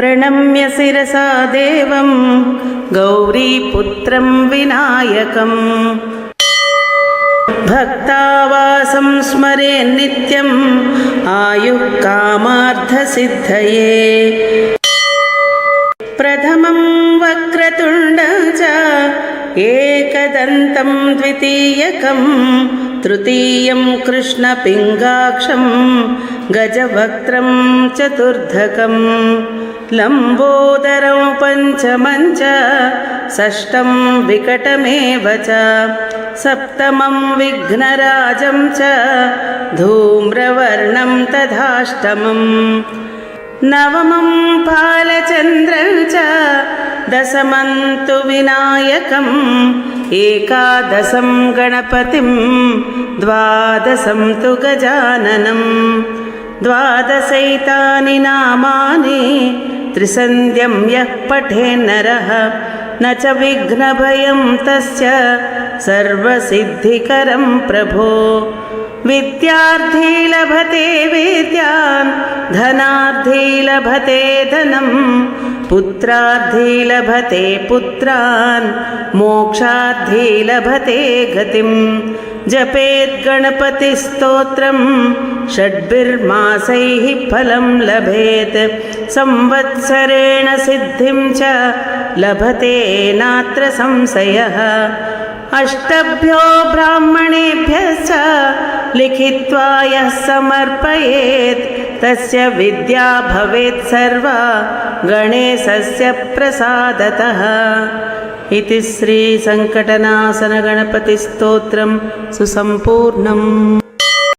प्रणम्य शिरसा देवं गौरीपुत्रं विनायकम् भक्तावासं स्मरे नित्यम् आयुः कामार्थसिद्धये प्रथमं वक्रतुण्ड च एकदन्तं द्वितीयकं तृतीयं कृष्णपिङ्गाक्षं गजवक्त्रं चतुर्धकं लम्बोदरं पञ्चमं च षष्ठं विकटमेव च सप्तमं विघ्नराजं च धूम्रवर्णं तथाष्टमम्। नवमं फालचन्द्रं च दशमं तु विनायकम् एकादशं गणपतिं द्वादशं तु गजाननं द्वादशैतानि नामानि त्रिसन्ध्यं यः पठेन्नरः न च विघ्नभयं तस्य सर्वसिद्धिकरं प्रभो। विद्यार्थी लभते विद्यान् धनार्थी लभते धनं पुत्रार्थी लभते पुत्रान् मोक्षार्थी लभते गतिं जपेत् गणपतिस्तोत्रं षड्भिर्मासैः फलं लभेत्। संवत्सरेण सिद्धिं च लभते नात्र संशयः। अष्टभ्यो ब्राह्मणेभ्यश्च लिखित्वा यः समर्पयेत् तस्य विद्या भवेत् सर्वा गणेशस्य प्रसादतः। इति श्रीसङ्कटनाशनगणपतिस्तोत्रं सुसम्पूर्णम्